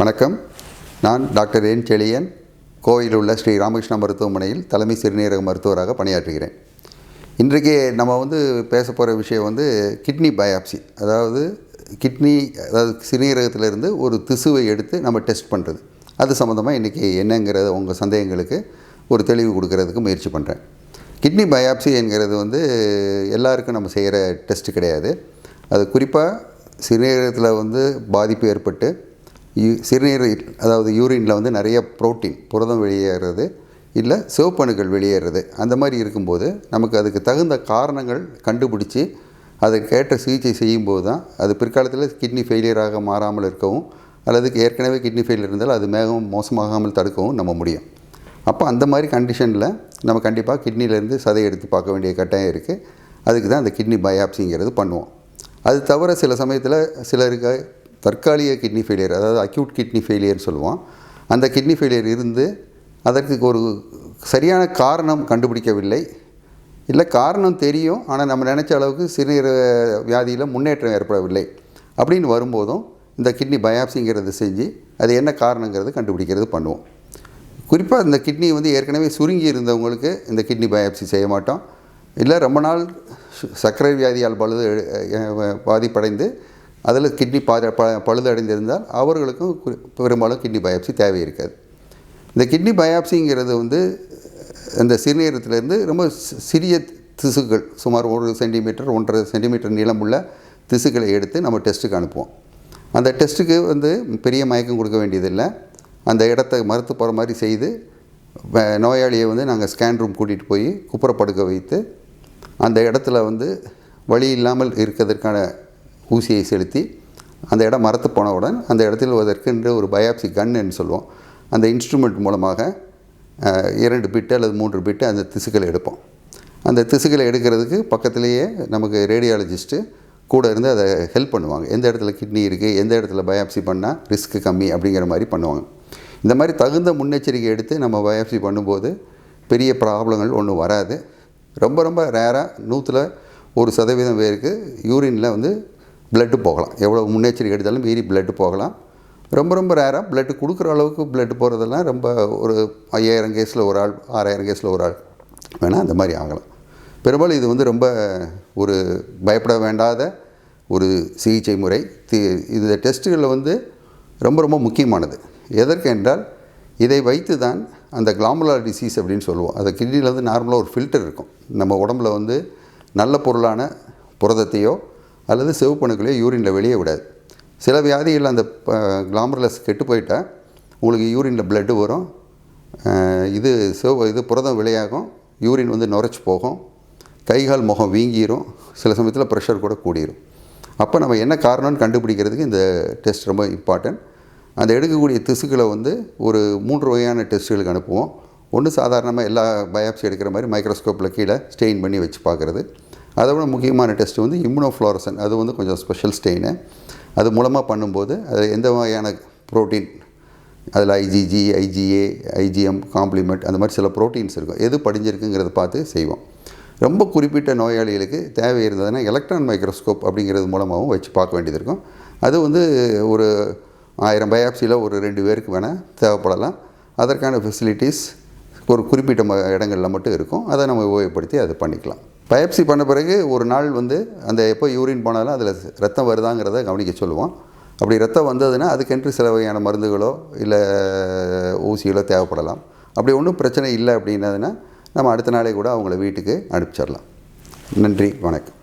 வணக்கம். நான் டாக்டர் என் செழியன். கோயில் உள்ள ஸ்ரீ ராமகிருஷ்ணா மருத்துவமனையில் தலைமை சிறுநீரக மருத்துவராக பணியாற்றுகிறேன். இன்றைக்கு நம்ம வந்து பேச போகிற விஷயம் வந்து கிட்னி பயாப்சி. அதாவது கிட்னி அதாவது சிறுநீரகத்திலிருந்து ஒரு திசுவை எடுத்து நம்ம டெஸ்ட் பண்ணுறது அது சம்மந்தமாக இன்றைக்கி என்னங்கிறத உங்கள் சந்தேகங்களுக்கு ஒரு தெளிவு கொடுக்கறதுக்கு முயற்சி பண்ணுறேன் கிட்னி பயாப்சி என்கிறது வந்து எல்லாருக்கும் நம்ம செய்கிற டெஸ்ட் கிடையாது. அது குறிப்பாக சிறுநீரகத்தில் வந்து பாதிப்பு ஏற்பட்டு யூ- சிறுநீர் அதாவது யூரினில் வந்து நிறைய ப்ரோட்டீன் புரதம் வெளியேறது இல்லை சிவப்பணுக்கள் வெளியேறது அந்த மாதிரி இருக்கும்போது நமக்கு அதுக்கு தகுந்த காரணங்கள் கண்டுபிடிச்சி அதற்கேற்ற சிகிச்சை செய்யும்போது தான் அது பிற்காலத்தில் கிட்னி ஃபெயிலியராக மாறாமல் இருக்கவும் அல்லது ஏற்கனவே கிட்னி ஃபெயிலியர் இருந்தால் அது மேகம் மோசமாகாமல் தடுக்கவும் நம்ம முடியும். அப்போ அந்த மாதிரி கண்டிஷனில் நம்ம கண்டிப்பாக கிட்னிலேருந்து சதை எடுத்து பார்க்க வேண்டிய கட்டாயம் இருக்குது அதுக்கு தான் அந்த கிட்னி பயாப்சிங்கிறது பண்ணுவோம். அது தவிர சில சமயத்தில் சிலருக்கு தற்காலிக கிட்னி ஃபெயிலியர் அதாவது அக்யூட் கிட்னி ஃபெயிலியர்னு சொல்லுவோம். அந்த கிட்னி ஃபெயிலியர் இருந்து அதற்கு ஒரு சரியான காரணம் கண்டுபிடிக்கவில்லை. இல்லை காரணம் தெரியும் ஆனால் நம்ம நினச்ச அளவுக்கு சிறுநீரக வியாதியில் முன்னேற்றம் ஏற்படவில்லை. அப்படின்னு வரும்போதும் இந்த கிட்னி பயாப்சிங்கிறது செஞ்சு அது என்ன காரணங்கிறது கண்டுபிடிக்கிறது பண்ணுவோம். குறிப்பாக இந்த கிட்னி வந்து ஏற்கனவே சுருங்கி இருந்தவங்களுக்கு இந்த கிட்னி பயாப்சி செய்ய மாட்டோம். இல்லை ரொம்ப நாள் சர்க்கரை வியாதியால் பழுது பாதிப்படைந்து அதில் கிட்னி பாத ப பழுது அடைந்திருந்தால் அவர்களுக்கும் பெரும்பாலும் கிட்னி பயாப்சி தேவை இருக்காது இந்த கிட்னி பயாப்சிங்கிறது வந்து இந்த சிறுநீரத்திலேருந்து ரொம்ப சிறிய திசுக்கள் சுமார் ஒரு சென்டிமீட்டர் ஒன்றரை சென்டிமீட்டர் நீளமுள்ள திசுக்களை எடுத்து நம்ம டெஸ்ட்டுக்கு அனுப்புவோம். அந்த டெஸ்ட்டுக்கு வந்து பெரிய மயக்கம் கொடுக்க வேண்டியதில்லை. அந்த இடத்த மறுத்து போகிற மாதிரி செய்து நோயாளியை வந்து நாங்கள் ஸ்கேன் ரூம் கூட்டிகிட்டு போய் குப்புறப்படுக்க வைத்து அந்த இடத்துல வந்து வழி இல்லாமல் இருக்கிறதுக்கான ஊசியை செலுத்தி அந்த இடம் மரத்து போனவுடன் அந்த இடத்தில் அதற்கென்று ஒரு பயாப்சி கன்னு சொல்லுவோம் அந்த இன்ஸ்ட்ருமெண்ட் மூலமாக இரண்டு பிட்டு அல்லது மூன்று பிட்டு அந்த திசுக்களை எடுப்போம். அந்த திசுக்களை எடுக்கிறதுக்கு பக்கத்திலேயே நமக்கு ரேடியாலஜிஸ்ட்டு கூட இருந்து அதை ஹெல்ப் பண்ணுவாங்க. எந்த இடத்துல கிட்னி இருக்குது எந்த இடத்துல பயாப்சி பண்ணால் ரிஸ்க்கு கம்மி அப்படிங்கிற மாதிரி பண்ணுவாங்க. இந்த மாதிரி தகுந்த முன்னெச்சரிக்கை எடுத்து நம்ம பயாப்சி பண்ணும்போது பெரிய ப்ராப்ளங்கள் ஒன்றும் வராது. ரொம்ப ரொம்ப ரேராக நூற்றில் ஒரு சதவீதம் பேருக்கு யூரினில் வந்து பிளட்டு போகலாம். எவ்வளோ முன்னெச்சரிக்கை எடுத்தாலும் மீறி பிளட்டு போகலாம். ரொம்ப ரொம்ப ரேராக பிளட்டு கொடுக்குற அளவுக்கு பிளட்டு போகிறதெல்லாம் ரொம்ப ஒரு ஐயாயிரம் கேஸில் ஒரு ஆள் ஆறாயிரம் கேஸில் ஒரு ஆள் வேணால் அந்த மாதிரி ஆகலாம். பெரும்பாலும் இது வந்து ரொம்ப ஒரு பயப்பட வேண்டாத ஒரு சிகிச்சை முறை. தி இந்த டெஸ்ட்டுகளில் வந்து ரொம்ப ரொம்ப முக்கியமானது. எதற்கு என்றால் இதை வைத்து தான் அந்த கிளாமுலார் டிசீஸ் அப்படின்னு சொல்லுவோம். அந்த கிட்னியில் வந்து நார்மலாக ஒரு ஃபில்டர் இருக்கும். நம்ம உடம்புல வந்து நல்ல பொருளான புரதத்தையோ அல்லது சிவப்பணுக்களையோ யூரினில் வெளியே விடாது. சில வியாதிகள் அந்த கிளாமர்லஸ் கெட்டு போயிட்டால் உங்களுக்கு யூரினில் பிளட்டு வரும். இது சிவ இது புரதம் விளையாகும். யூரின் வந்து நுரைச்சி போகும். கைகால் முகம் வீங்கிரும். சில சமயத்தில் ப்ரெஷர் கூட கூடிரும். அப்போ நம்ம என்ன காரணம்னு கண்டுபிடிக்கிறதுக்கு இந்த டெஸ்ட் ரொம்ப இம்பார்ட்டன்ட் அந்த எடுக்கக்கூடிய திசுக்களை வந்து ஒரு மூன்று வகையான டெஸ்ட்டுகளுக்கு அனுப்புவோம். ஒன்று சாதாரணமாக எல்லா பயாப்சி எடுக்கிற மாதிரி மைக்ரோஸ்கோப்பில் கீழே ஸ்டெயின் பண்ணி வச்சு பார்க்குறது. அதை விட முக்கியமான டெஸ்ட் வந்து இம்யூனோஃப்ளோரசன் அது வந்து கொஞ்சம் ஸ்பெஷல் ஸ்டெயினு அது மூலமாக பண்ணும்போது அது எந்த வகையான ப்ரோட்டீன் அதில் ஐஜிஜி ஐஜிஏ ஐஜிஎம் காம்ப்ளிமெண்ட் அந்த மாதிரி சில ப்ரோட்டீன்ஸ் இருக்கும். எது படிஞ்சிருக்குங்கிறத பார்த்து செய்வோம். ரொம்ப குறிப்பிட்ட நோயாளிகளுக்கு தேவை இருந்ததுன்னா எலக்ட்ரான் மைக்ரோஸ்கோப் அப்படிங்கிறது மூலமாகவும் வச்சு பார்க்க வேண்டியது இருக்கும். அது வந்து ஒரு ஆயிரம் பயாப்சியில் ஒரு ரெண்டு பேருக்கு வேணால் தேவைப்படலாம். அதற்கான ஃபெசிலிட்டிஸ் ஒரு குறிப்பிட்ட ம இடங்களில் மட்டும் இருக்கும். அதை நம்ம உபயோகப்படுத்தி அதை பண்ணிக்கலாம். பயாப்சி பண்ண பிறகு ஒரு நாள் வந்து அந்த எப்போ யூரின் போனாலும் அதில் ரத்தம் வருதாங்கிறத கவனிக்க சொல்லுவோம். அப்படி ரத்தம் வந்ததுன்னா அதுக்கென்று சில வகையான மருந்துகளோ இல்லை ஊசிகளோ தேவைப்படலாம். அப்படி ஒன்றும் பிரச்சனை இல்லை அப்படின்னதுன்னா நம்ம அடுத்த நாளே கூட அவங்கள வீட்டுக்கு அனுப்பிச்சிடலாம். நன்றி வணக்கம்.